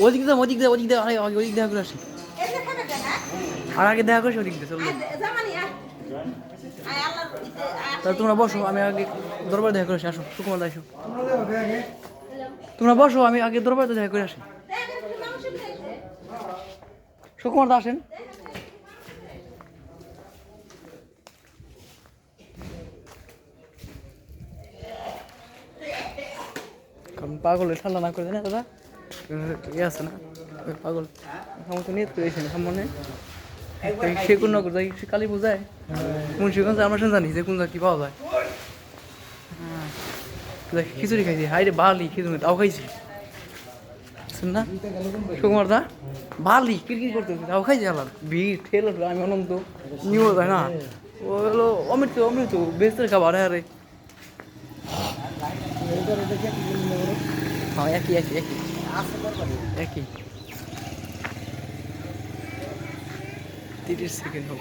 ওদিক দে ওদিক দে ওদিক দে আরে ওদিক দে এগুলো আসে আর আগে দেখা করছি ওদিক দিয়ে চলো তাহলে তোমরা বসো আমি আগে দরবার দেখা করে আসি আসো সুকুমার দা আসো তোমরা বসো আমি আগে দরবার দেখা করে আসি। সুকুমার দা আসেন। কারণ পাগলের ঠান্ডা না করে দেয় না দাদা? ইয়ে পাগল। সে কোন নগর যাই সে কালী পূজায় মুন্সিগঞ্জ আমরা শুনে জানি যে কোন কি পাওয়া যায়। হ্যাঁ। খিচুড়ি খাইছি। হাই রে বালি খিচুড়ি, তাও খাইছি। শুন না? সুকুমার দা, বালি কিরকির করতে তাও খাইছি আলার ভিড়, ঠেল আমি অনন্ত। নিউ যায় না? ও হলো অমৃত অমৃত, বেস্তের খাবার হ্যাঁ রে। হ্যাঁ একই একই একই। একই। তিরিশ সেকেন্ড হোক।